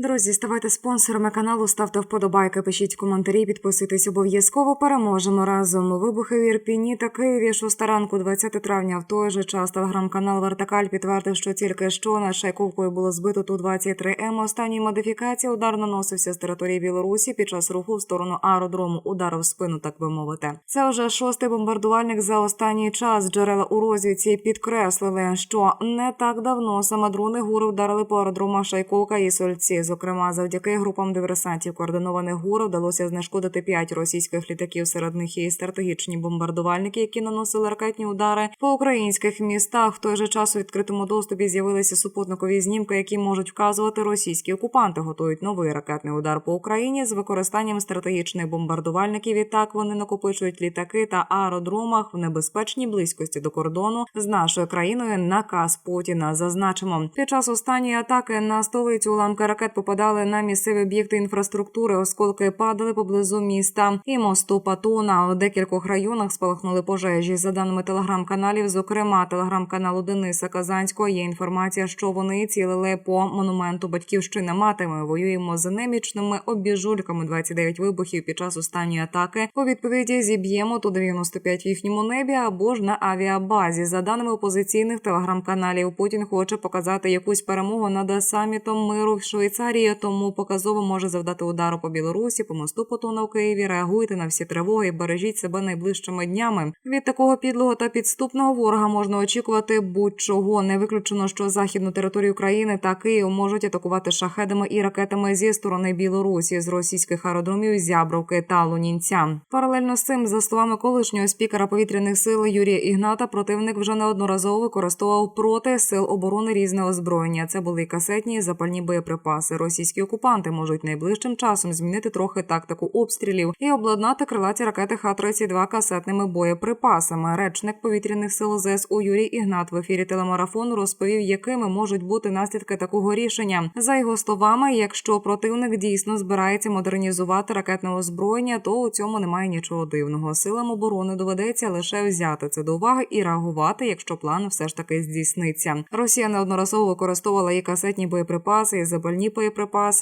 Друзі, ставайте спонсорами каналу, ставте вподобайки, пишіть коментарі, підписуйтесь обов'язково. Переможемо разом. Вибухи в Ірпіні та Києві 6 ранку, 20 травня. В той же час телеграм-канал Вертикаль підтвердив, що тільки що на Шайковкою було збито ту 23 м Останній модифікації удар наносився з території Білорусі під час руху в сторону аеродрому. Удар в спину, так би мовити. Це вже шостий бомбардувальник за останній час. Джерела у розвідці підкреслили, що не так давно саме дрони гури вдарили по аеродромах Шайковка і Сольці. Зокрема, завдяки групам диверсантів координованих гур вдалося знешкодити п'ять російських літаків. Серед них і стратегічні бомбардувальники, які наносили ракетні удари по українських містах. В той же час у відкритому доступі з'явилися супутникові знімки, які можуть вказувати російські окупанти. Готують новий ракетний удар по Україні з використанням стратегічних бомбардувальників. І так вони накопичують літаки та аеродромах в небезпечній близькості до кордону з нашою країною. Наказ Путіна зазначимо під час останньої атаки на столицю уламки ракет попадали на місцеві об'єкти інфраструктури. Осколки падали поблизу міста і мосту Патона. У декількох районах спалахнули пожежі. За даними телеграм-каналів, зокрема телеграм-каналу Дениса Казанського, є інформація, що вони цілили по монументу Батьківщина мати. Ми воюємо з немічними обіжульками. 29 вибухів під час останньої атаки. У відповіді зіб'ємо ту 95 в їхньому небі або ж на авіабазі. За даними опозиційних телеграм-каналів, Путін хоче показати якусь перемогу над самітом миру в Швейцарії, тому показово може завдати удару по Білорусі, по мосту Потона в Києві. Реагуйте на всі тривоги, бережіть себе найближчими днями. Від такого підлого та підступного ворога можна очікувати будь-чого. Не виключено, що західну територію країни та Київ можуть атакувати шахедами і ракетами зі сторони Білорусі з російських аеродромів Зябровки та Лунінця. Паралельно з цим, за словами колишнього спікера повітряних сил Юрія Ігната, противник вже неодноразово використовував проти сил оборони різне озброєння. Це були касетні запальні боєприпаси. Російські окупанти можуть найближчим часом змінити трохи тактику обстрілів і обладнати крилаті ракети Х-32 касетними боєприпасами. Речник повітряних сил ЗСУ Юрій Ігнат в ефірі телемарафону розповів, якими можуть бути наслідки такого рішення. За його словами, якщо противник дійсно збирається модернізувати ракетне озброєння, то у цьому немає нічого дивного. Силам оборони доведеться лише взяти це до уваги і реагувати, якщо план все ж таки здійсниться. Росія неодноразово використовувала і касетні боєприпаси, і запальні боєприпаси,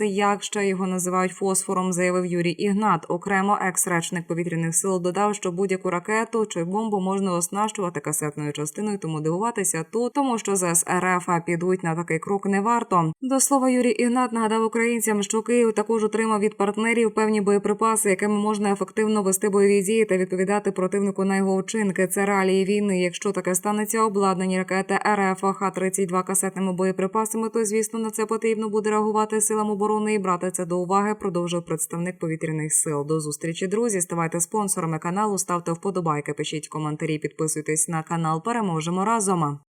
як ще його називають фосфором, заявив Юрій Ігнат. Окремо екс-речник повітряних сил додав, що будь-яку ракету чи бомбу можна оснащувати касетною частиною, тому дивуватися тут, тому що з РФ підуть на такий крок не варто. До слова, Юрій Ігнат нагадав українцям, що Київ також отримав від партнерів певні боєприпаси, якими можна ефективно вести бойові дії та відповідати противнику на його вчинки. Це реалії війни. Якщо таке станеться, обладнані ракети РФ Х-32 касетними боєприпасами, то звісно на це потрібно буде реагувати силам оборони і брати це до уваги. Продовжив представник повітряних сил. До зустрічі, друзі. Ставайте спонсорами каналу, ставте вподобайки, пишіть коментарі, підписуйтесь на канал. Переможемо разом.